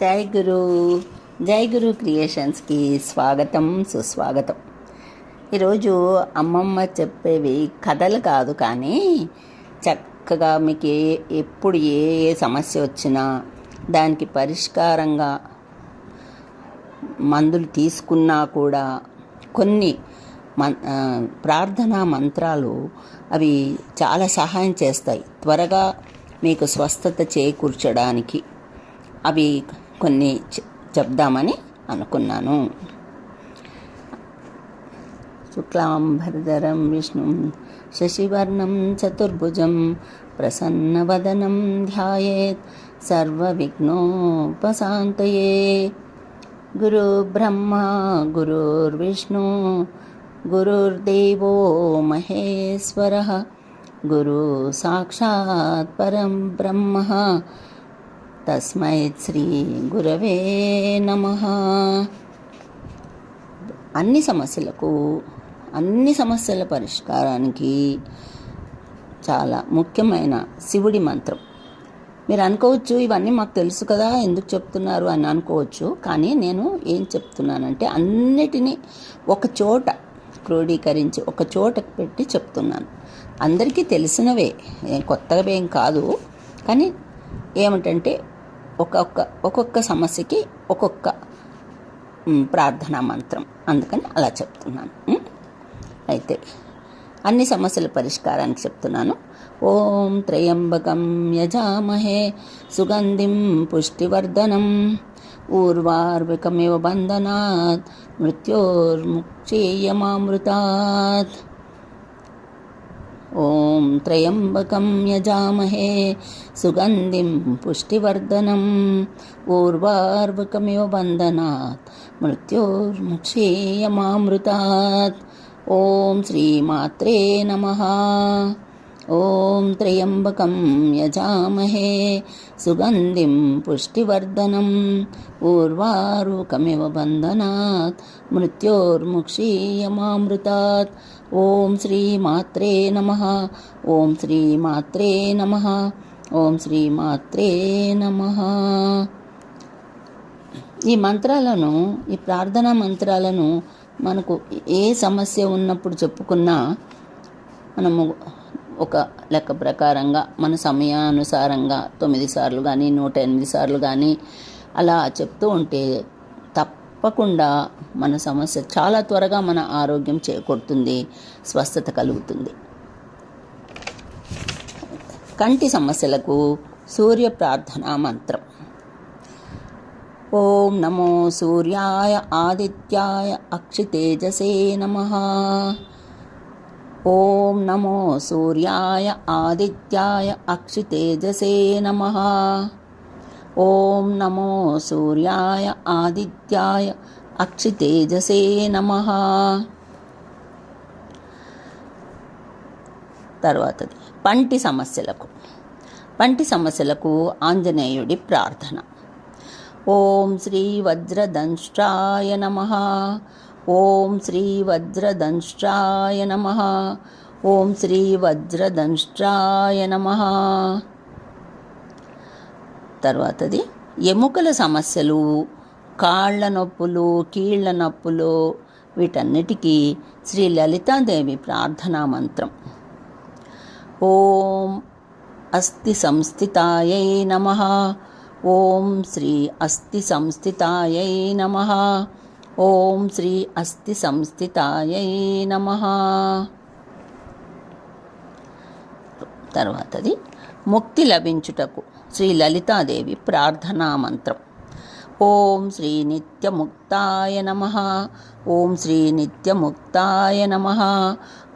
జై గురు. జై గురు క్రియేషన్స్కి స్వాగతం సుస్వాగతం. ఈరోజు అమ్మమ్మ చెప్పేవి కథలు కాదు కానీ చక్కగా మీకు ఏ ఎప్పుడు ఏ ఏ సమస్య వచ్చినా దానికి పరిష్కారంగా మందులు తీసుకున్నా కూడా కొన్ని మన్ ప్రార్థనా మంత్రాలు అవి చాలా సహాయం చేస్తాయి. త్వరగా మీకు స్వస్థత చేకూర్చడానికి. అవి కొన్ని చెప్దామని అనుకున్నాను. శుక్లాంబరధరం విష్ణు శశివర్ణం చతుర్భుజం ప్రసన్నవదనం ధ్యాయేత్ సర్వవిఘ్నోపశాంతయే. గురు బ్రహ్మ గురుర్విష్ణు గురుర్దేవో మహేశ్వర గురు సాక్షాత్ పరం బ్రహ్మ. తస్మై శ్రీ గురవే నమ. అన్ని సమస్యలకు అన్ని సమస్యల పరిష్కారానికి చాలా ముఖ్యమైన శివుడి మంత్రం. మీరు అనుకోవచ్చు ఇవన్నీ మాకు తెలుసు కదా ఎందుకు చెప్తున్నారు అని అనుకోవచ్చు కానీ నేను ఏం చెప్తున్నానంటే అన్నిటినీ ఒక చోట క్రోడీకరించి ఒక చోట పెట్టి చెప్తున్నాను. అందరికీ తెలిసినవే కొత్తగా ఏం కాదు కానీ ఏమిటంటే ఒక్కొక్క ఒక్కొక్క సమస్యకి ఒక్కొక్క ప్రార్థనా మంత్రం. అందుకని అలా చెప్తున్నాను. అయితే అన్ని సమస్యల పరిష్కారానికి చెప్తున్నాను. ఓం త్రయంబకం యజామహే సుగంధిం పుష్టివర్ధనం. ఊర్వార్వికమివ బంధనాత్ మృత్యోర్ముక్షేయమామృతాత్ ఓం త్రయంబకం యజామహే సుగంధిం పుష్టివర్ధనం ఊర్వార్వకమివ బంధనాత్ మృత్యోర్ముక్షేయమామృతాత్ ఓం శ్రీమాత్రే నమ ఓం త్రయంబకం యజామహే సుగంధిం పుష్టివర్ధనం ఊర్వారుకమివ బంధనాత్ మృత్యోర్ముక్షీయమామృతాత్ ఓం శ్రీ మాత్రే నమ. ఓం శ్రీ మాత్రే నమ. ఓం శ్రీ మాత్రే నమ. ఈ మంత్రాలను ఈ ప్రార్థనా మంత్రాలను మనకు ఏ సమస్య ఉన్నప్పుడు చెప్పుకున్నా మనము ఒక లెక్క ప్రకారంగా మన సమయానుసారంగా తొమ్మిది సార్లు కానీ నూట ఎనిమిది సార్లు కానీ అలా చెప్తూ ఉంటే తప్పకుండా మన సమస్య చాలా త్వరగా మన ఆరోగ్యం చేకూరుతుంది స్వస్థత కలుగుతుంది. కంటి సమస్యలకు సూర్య ప్రార్థనా మంత్రం. ఓం నమో సూర్యాయ ఆదిత్యాయ అక్షితేజసే నమ. ఓం నమో సూర్యాయ ఆదిత్యాయ అక్షితేజసే నమ. ఓం నమో సూర్యాయ ఆదిత్యాయ అక్షితేజసే నమ. తర్వాతది పంటి సమస్యలకు. పంటి సమస్యలకు ఆంజనేయుడి ప్రార్థన. ఓం శ్రీ వజ్రదంష్ట్రాయ నమ. ఓం శ్రీ వజ్రదంష్ట్రాయ నమ. ఓం శ్రీ వజ్రదంష్ట్రాయ నమ. తర్వాతది ఎముకల సమస్యలు కాళ్ళ నొప్పులు కీళ్ళ నొప్పులు వీటన్నిటికీ శ్రీ లలితాదేవి ప్రార్థనా మంత్రం. ఓం అస్థి సంస్థితాయై నమ. ఓం శ్రీ అస్థి సంస్థితాయై నమ. ఓం శ్రీ అస్థి సంస్థితాయై నమ. తర్వాతది ముక్తి లభించుటకు. శ్రీ లలితాదేవి ప్రార్థనా మంత్రం. ఓం శ్రీ నిత్యముక్తాయ నమ. ఓం శ్రీ నిత్యముక్తాయ నమ.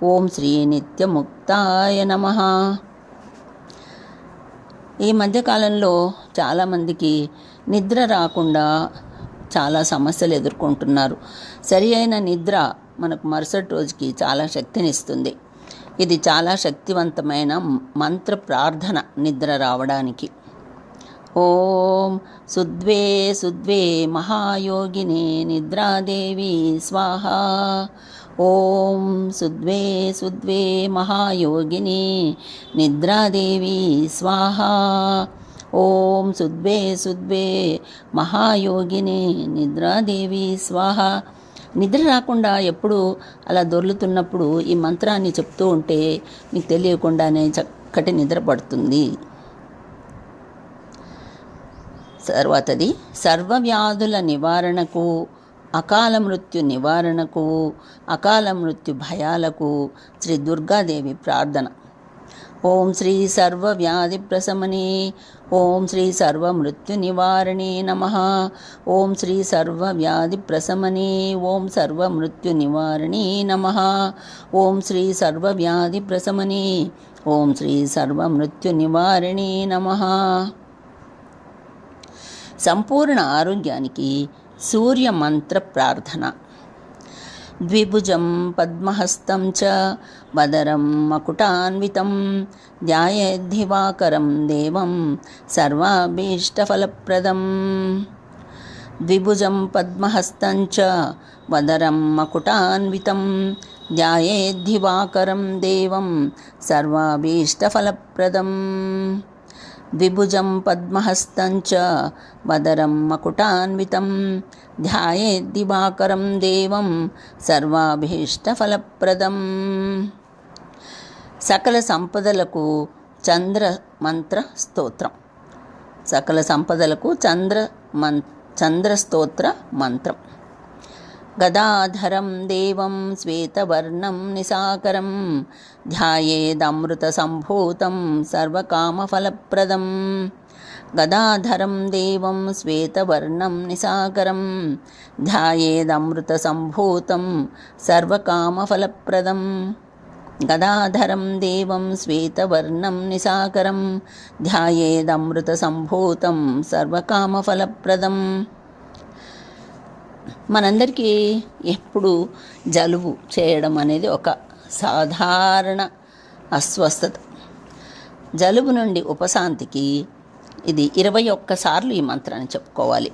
ఓం శ్రీ నిత్యముక్తాయ నమ. ఈ మధ్యకాలంలో చాలామందికి నిద్ర రాకుండా చాలా సమస్యలు ఎదుర్కొంటున్నారు. సరి అయిన నిద్ర మనకు మరుసటి రోజుకి చాలా శక్తినిస్తుంది. ఇది చాలా శక్తివంతమైన మంత్ర ప్రార్థన నిద్ర రావడానికి. ఓం సుద్వే సుద్వే మహాయోగినే నిద్రాదేవి స్వాహ. ఓం సుద్వే సుద్వే మహాయోగిని నిద్రాదేవి స్వాహ. ఓం సుద్వే సుద్వే మహాయోగిని నిద్రాదేవి స్వాహ. నిద్ర రాకుండా ఎప్పుడు అలా దొర్లుతున్నప్పుడు ఈ మంత్రాన్ని చెప్తూ ఉంటే మీకు తెలియకుండానే చక్కటి నిద్ర పడుతుంది. తర్వాతది సర్వవ్యాధుల నివారణకు అకాల మృత్యు నివారణకు అకాల మృత్యు భయాలకు శ్రీ దుర్గాదేవి ప్రార్థన. ఓం శ్రీ సర్వ వ్యాధి ప్రశమనే ఓం శ్రీ సర్వ మృత్యు నివారణే నమ ఓం శ్రీ సర్వ వ్యాధి ప్రశమనే ఓం సర్వ మృత్యు నివారణే నమ ఓం శ్రీ సర్వ వ్యాధి ప్రశమనే ఓం శ్రీ సర్వ మృత్యు నివారణే నమ. సంపూర్ణ ఆరోగ్యానికి సూర్య మంత్ర ప్రార్థన. ద్విభుజం పద్మహస్తం చ వదరం మకుటాన్వితం ధ్యాయేద్దివాకరం దేవం సర్వాభీష్టఫలప్రదం. ద్విభుజం పద్మహస్తం చ వదరం మకుటాన్వితం ధ్యాయేద్ధివాకరం దేవం సర్వాభీష్టఫలప్రదం. ద్విభుజం పద్మహస్తం చ వదరం మకుటాన్వితం ధ్యాయేద్దివాకరం దేవం సర్వాభీష్టఫలప్రదం సకల సంపదలకు చంద్ర మంత్ర స్తోత్రం సకల సంపదలకు చంద్ర మం చంద్ర స్తోత్ర మంత్రం గదాధరం దేవం శ్వేతవర్ణం నిసాకరం ధ్యాయేదమృతసంభూతం సర్వకామఫలప్రదం గదాధరం దేవం శ్వేతవర్ణం నిసాకరం ధ్యాయేదమృతసంభూతం సర్వకామఫలప్రదం గదాధరం దేవం శ్వేతవర్ణం నిసాకరం ధ్యాయేదమృతసంభూతం సర్వకామఫలప్రదం మనందరికీ ఎప్పుడు జలుబు చేయడం అనేది ఒక సాధారణ అస్వస్థత. జలుబు నుండి ఉపశాంతికి ఇది ఇరవై ఒక్కసార్లు ఈ మంత్రాన్ని చెప్పుకోవాలి.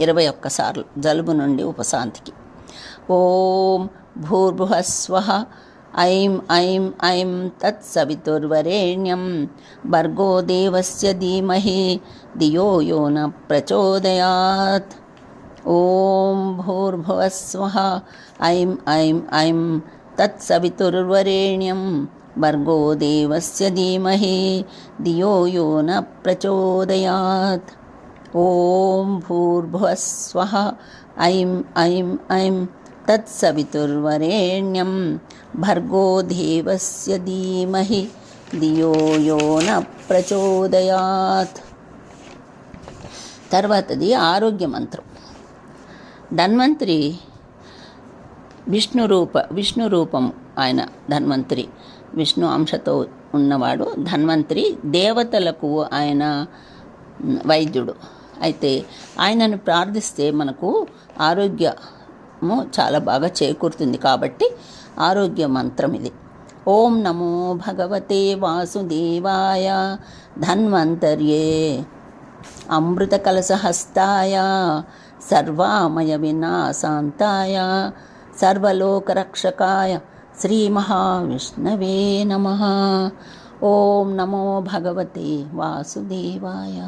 ఇరవై ఒక్కసార్లు జలుబు నుండి ఉపశాంతికి. ఓం భూర్భువస్వ ఐం ఐం ఐం తత్సవితుర్వరేణ్యం భర్గో దేవస్య ధీమహి ధియో యో న ప్రచోదయాత్. ఓం భూర్భువస్వ ఐం ఐం ఐం తత్సవితుర్వరేణ్యం భర్గో దేవస్య ధీమహి ధియో యో న ప్రచోదయాత్ ఓం భూర్భువస్వ ఐం ఐం ఐం తత్సవితుర్వరేణ్యం భర్గో దేవస్య ధీమహి ధియో యో న ప్రచోదయాత్ తర్వాతది ఆరోగ్య మంత్రం ధన్వంతరి. విష్ణు రూప విష్ణు రూపం ఆయన ధన్వంతరి. విష్ణు అంశతో ఉన్నవాడు ధన్వంతరి. దేవతలకు ఆయన వైద్యుడు. అయితే ఆయనను ప్రార్థిస్తే మనకు ఆరోగ్యము చాలా బాగా చేకూరుతుంది కాబట్టి ఆరోగ్య మంత్రం ఇది. ఓం నమో భగవతే వాసుదేవాయ ధన్వంతర్యే. అమృతకలశహస్తాయ సర్వామయ వినాశాంతాయ సర్వలోకరక్షకాయ శ్రీమహావిష్ణవే నమ ఓం నమో భగవతే వాసుదేవాయ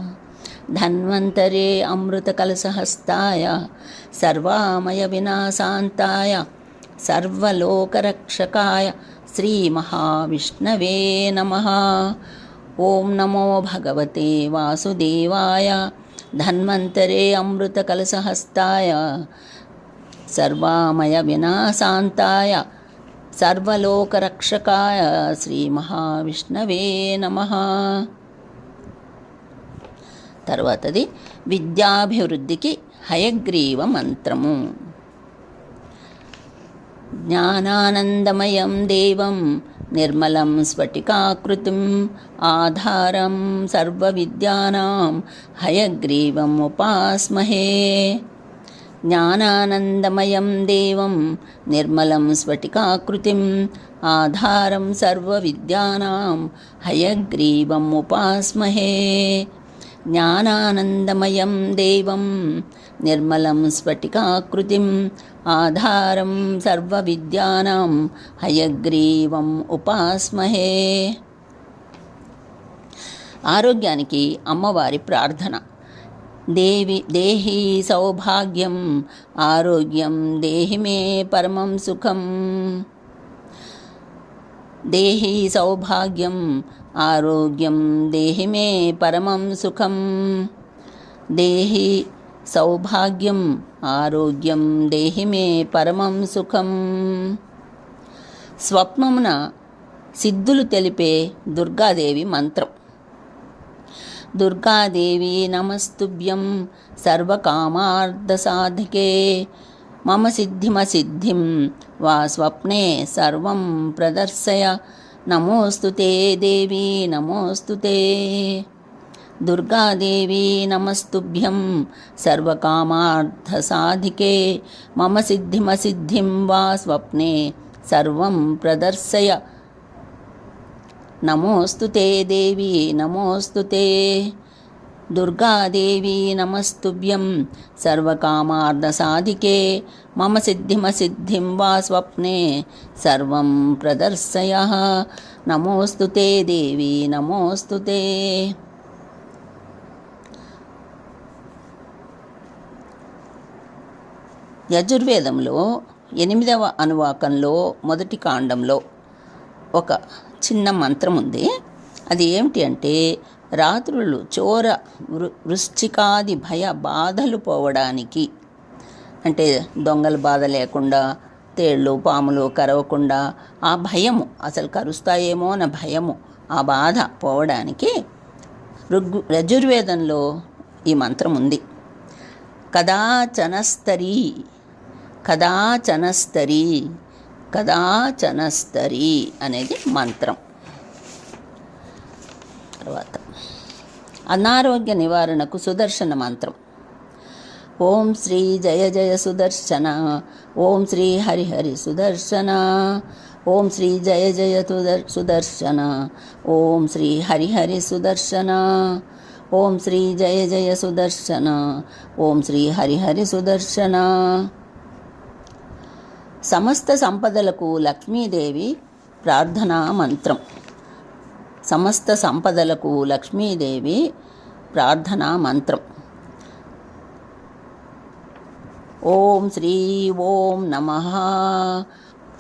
ధన్వంతరే అమృతకలసహస్తాయ సర్వామయ వినాశాంతాయ సర్వలోకరక్షకాయ శ్రీమహావిష్ణవే నమ ఓం నమో భగవతే వాసుదేవాయ ధన్వంతరే అమృత కలసహస్తాయ సర్వామయ వినాశాంతాయ సర్వలోకరక్షకాయ శ్రీ మహావిష్ణవే నమ. తర్వాతది విద్యాభివృద్ధికి హయగ్రీవ మంత్రము. జ్ఞానానందమయం దేవం నిర్మలం స్ఫటికాకృతిం ఆధారం సర్వవిద్యానాం హయగ్రీవం ఉపాస్మహే. జ్ఞానానందమయం దేవం నిర్మలం స్ఫటికాకృతిం ఆధారం సర్వవిద్యానాం హయగ్రీవం ఉపాస్మహే. జ్ఞానానందమయం దేవం నిర్మలం స్ఫటికాకృతిం ఆధారం సర్వవిద్యానాం హయగ్రీవం ఉపాస్మహే. ఆరోగ్యానికి అమ్మవారి ప్రార్థన. దేవి దేహి సౌభాగ్యం ఆరోగ్యం దేహి మే పరమం సుఖం. దేహి సౌభాగ్యం ఆరోగ్యం దేహి మే పరమం సుఖం. దేహి సౌభాగ్యం ఆరోగ్యం దేహి మే పరమం సుఖం. స్వప్నమున సిద్ధులు తెలిపే దుర్గాదేవి మంత్రం. దుర్గాదేవి నమస్తుభ్యం సర్వకామార్థసాధికే మమ సిద్ధిమ సిద్ధిం వా స్వప్నే సర్వం ప్రదర్శయ. నమోస్తుతే దేవి నమోస్తుతే. దుర్గాదేవి నమస్తుభ్యం సర్వకామార్థసాధికే. మమ సిద్ధిమసిద్ధిం వా స్వప్నే సర్వం ప్రదర్శయ. నమోస్తుతే దేవి నమోస్తుతే. దుర్గాదేవి నమస్తుభ్యం. సర్వకామార్థసాధికే మమ సిద్ధిమసిద్ధిం వా స్వప్నే. సర్వం ప్రదర్శయ. నమోస్తు దేవి నమోస్తు యజుర్వేదంలో ఎనిమిదవ అనువాకంలో మొదటి కాండంలో ఒక చిన్న మంత్రం ఉంది అది ఏమిటి అంటే రాత్రులు చోర వృ వృశ్చికాది భయ బాధలు పోవడానికి. అంటే దొంగల బాధ లేకుండా తేళ్ళు పాములు కరవకుండా ఆ భయము అసలు కరుస్తాయేమో అన్న భయము ఆ బాధ పోవడానికి ఋగ్ యజుర్వేదంలో ఈ మంత్రం ఉంది. కదాచనస్తరి కదాచనస్తరి కదాచనస్తరి అనేది మంత్రం. తర్వాత అనారోగ్య నివారణకు సుదర్శన మంత్రం. ఓం శ్రీ జయ జయ సుదర్శన ఓం శ్రీ హరిహరి సుదర్శన ఓం శ్రీ జయ జయ తుదర్ సుదర్శన ఓం శ్రీ హరిహరి సుదర్శన ఓం శ్రీ జయ జయ సుదర్శన ఓం శ్రీ హరిహరి సుదర్శన. సమస్త సంపదలకు లక్ష్మీదేవి ప్రార్థనా మంత్రం. సమస్త సంపదలకు లక్ష్మీదేవి ప్రార్థనా మంత్రం. ఓం శ్రీ ఓం నమ.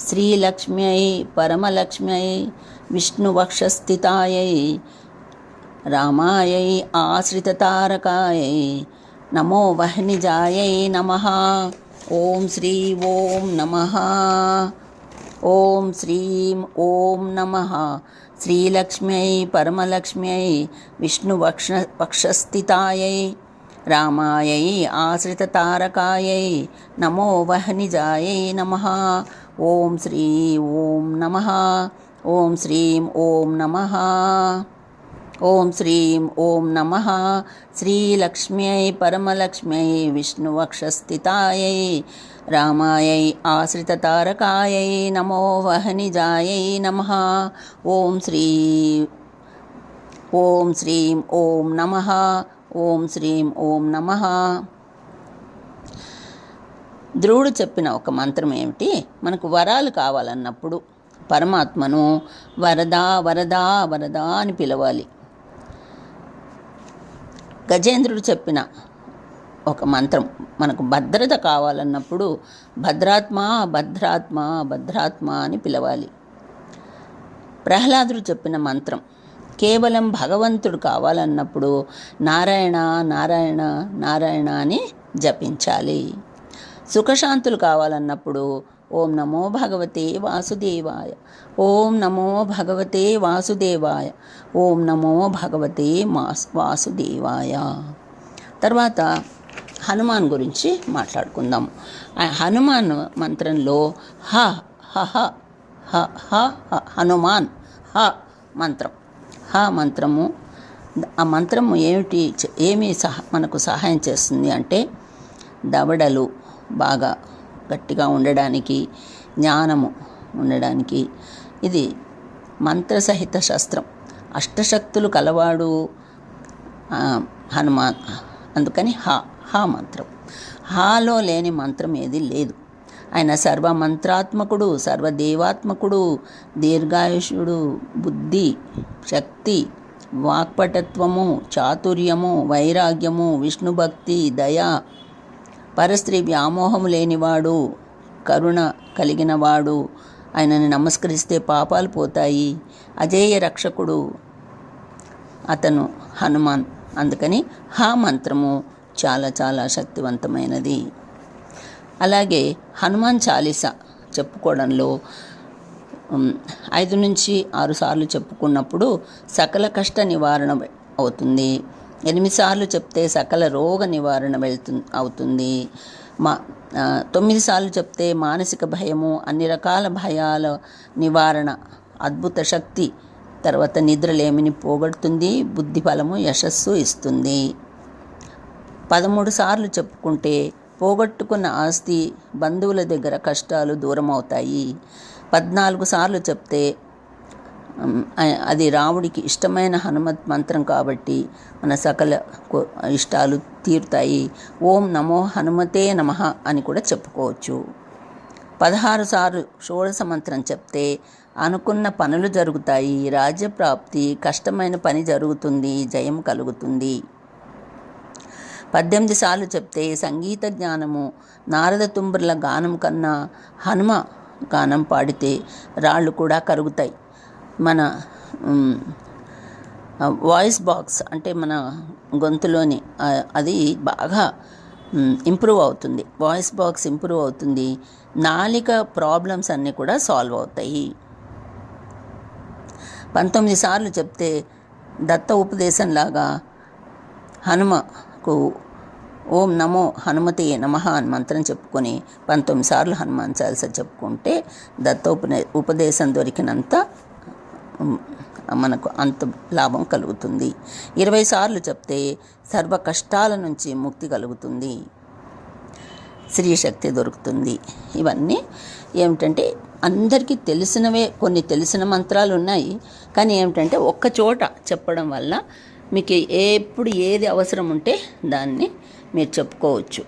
శ్రీలక్ష్మ్యై పరమలక్ష్మ్యై విష్ణువక్షస్థితాయై రామాయై ఆశ్రితతారకాయై నమో వహ్నిజాయై నమ. ఓం శ్రీ ఓం నమ. ఓం శ్రీం ఓం నమ. శ్రీలక్ష్మ్యై పరమలక్ష్మ్యై విష్ణువక్ష వక్షస్థితాయై రామాయై ఆశ్రితతారకాయై నమో వహ్నిజాయై నమ ఓం శ్రీ ఓం నమ ఓం శ్రీం ఓం నమ ఓం శ్రీం ఓం నమ శ్రీలక్ష్మ్యై పరమలక్ష్మ్యై విష్ణువక్షస్థితాయై రామాయై ఆశ్రితతారకాయై నమో వహనిజాయై నమ. ఓం శ్రీ ఓం శ్రీం ఓం నమ. ఓం శ్రీం ఓం నమ. ధ్రువుడు చెప్పిన ఒక మంత్రం ఏమిటి? మనకు వరాలు కావాలన్నప్పుడు పరమాత్మను వరదా వరదా వరదా అని పిలవాలి. గజేంద్రుడు చెప్పిన ఒక మంత్రం. మనకు భద్రత కావాలన్నప్పుడు భద్రాత్మ భద్రాత్మ భద్రాత్మ అని పిలవాలి. ప్రహ్లాదుడు చెప్పిన మంత్రం కేవలం భగవంతుడు కావాలన్నప్పుడు నారాయణ నారాయణ నారాయణ అని జపించాలి. సుఖశాంతులు కావాలన్నప్పుడు ఓం నమో భగవతే వాసుదేవాయ ఓం నమో భగవతే వాసుదేవాయ ఓం నమో భగవతే మాస్ వాసుదేవాయ. తర్వాత హనుమాన్ గురించి మాట్లాడుకుందాం. హనుమాన్ మంత్రంలో హ హ హ హ హ హ హనుమాన్ హ మంత్రం. హ మంత్రము ఆ మంత్రము ఏమిటి ఏమి సహ మనకు సహాయం చేస్తుంది అంటే దవడలు బాగా గట్టిగా ఉండడానికి జ్ఞానము ఉండడానికి. ఇది మంత్రసహిత శస్త్రం. అష్టశక్తులు కలవాడు హనుమాన్. అందుకని హా. మహామంత్రం. హాలో లేని మంత్రం ఏది లేదు. ఆయన సర్వమంత్రాత్మకుడు సర్వదేవాత్మకుడు దీర్ఘాయుషుడు బుద్ధి శక్తి వాక్పటత్వము చాతుర్యము వైరాగ్యము విష్ణుభక్తి దయ పరస్త్రీ వ్యామోహము లేనివాడు కరుణ కలిగినవాడు ఆయనని నమస్కరిస్తే పాపాలు పోతాయి. అజేయ రక్షకుడు అతను హనుమాన్. అందుకని హా మంత్రము. చాలా చాలా శక్తివంతమైనది. అలాగే హనుమాన్ చాలీసా చెప్పుకోవడంలో ఐదు నుంచి ఆరు సార్లు చెప్పుకున్నప్పుడు సకల కష్ట నివారణ అవుతుంది. ఎనిమిది సార్లు చెప్తే సకల రోగ నివారణ వెళ్తు అవుతుంది. మా తొమ్మిది సార్లు చెప్తే మానసిక భయము అన్ని రకాల భయాల నివారణ అద్భుత శక్తి తర్వాత నిద్రలేమిని పోగొడుతుంది బుద్ధి బలము యశస్సు ఇస్తుంది. పదమూడు సార్లు చెప్పుకుంటే పోగొట్టుకున్న ఆస్తి బంధువుల దగ్గర కష్టాలు దూరం అవుతాయి పద్నాలుగు సార్లు చెప్తే అది రాముడికి ఇష్టమైన హనుమత్ మంత్రం కాబట్టి మన సకల కో- ఇష్టాలు తీరుతాయి. ఓం నమో హనుమతే నమః అని కూడా చెప్పుకోవచ్చు. పదహారు సార్లు షోడశ మంత్రం చెప్తే అనుకున్న పనులు జరుగుతాయి. రాజ్యప్రాప్తి కష్టమైన పని జరుగుతుంది జయం కలుగుతుంది. పద్దెనిమిది సార్లు చెప్తే సంగీత జ్ఞానము నారద తుంబుర్ల గానం కన్నా హనుమ గానం పాడితే రాళ్ళు కూడా కరుగుతాయి. మన వాయిస్ బాక్స్ అంటే మన గొంతులోని అది బాగా ఇంప్రూవ్ అవుతుంది. వాయిస్ బాక్స్ ఇంప్రూవ్ అవుతుంది. నాలిక ప్రాబ్లమ్స్ అన్నీ కూడా సాల్వ్ అవుతాయి. పంతొమ్మిది సార్లు చెప్తే దత్త ఉపదేశంలాగా వరకు ఓం నమో హనుమతి నమః అని మంత్రం చెప్పుకొని పంతొమ్మిది సార్లు హనుమాన్ చాలీసా చెప్పుకుంటే దత్తోపనే ఉపదేశం దొరికినంత మనకు అంత లాభం కలుగుతుంది. ఇరవై సార్లు చెప్తే సర్వ కష్టాల నుంచి ముక్తి కలుగుతుంది. స్త్రీ శక్తి దొరుకుతుంది. ఇవన్నీ ఏమిటంటే అందరికీ తెలిసినవే కొన్ని తెలిసిన మంత్రాలు ఉన్నాయి. కానీ ఏమిటంటే ఒక్క చోట చెప్పడం వల్ల మీకు ఎప్పుడు ఏది అవసరం ఉంటే దాన్ని మీరు చెప్పుకోవచ్చు.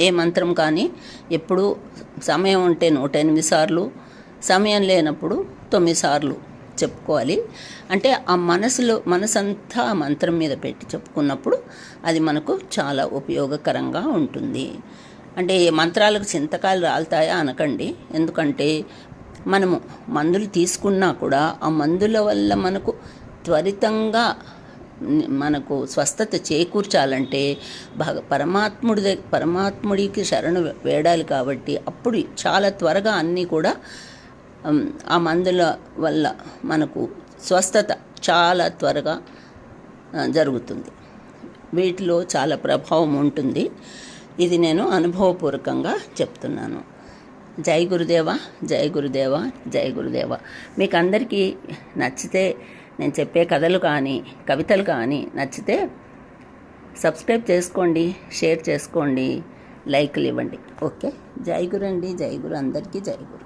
ఏ మంత్రం కానీ ఎప్పుడు సమయం ఉంటే నూట ఎనిమిది సార్లు సమయం లేనప్పుడు తొమ్మిది సార్లు చెప్పుకోవాలి. అంటే ఆ మనసులో మనసంతా ఆ మంత్రం మీద పెట్టి చెప్పుకున్నప్పుడు అది మనకు చాలా ఉపయోగకరంగా ఉంటుంది. అంటే ఏ మంత్రాలకు చింతకాయలు రాలుతాయా అనకండి. ఎందుకంటే మనము మందులు తీసుకున్నా కూడా ఆ మందుల వల్ల మనకు త్వరితంగా మనకు స్వస్థత చేకూర్చాలంటే భగ పరమాత్ముడి పరమాత్ముడికి శరణు వేడాలి కాబట్టి అప్పుడు చాలా త్వరగా అన్నీ కూడా ఆ మందుల వల్ల మనకు స్వస్థత చాలా త్వరగా జరుగుతుంది. వీటిలో చాలా ప్రభావం ఉంటుంది. ఇది నేను అనుభవపూర్వకంగా చెప్తున్నాను. జై గురుదేవ జై గురుదేవ జై గురుదేవ. మీకు అందరికీ నచ్చితే నేను చెప్పే కథలు కానీ కవితలు కానీ నచ్చితే సబ్స్క్రైబ్ చేసుకోండి షేర్ చేసుకోండి లైక్లు ఇవ్వండి. ఓకే? జై గురు అండి. జై గురు. అందరికీ జై గురు.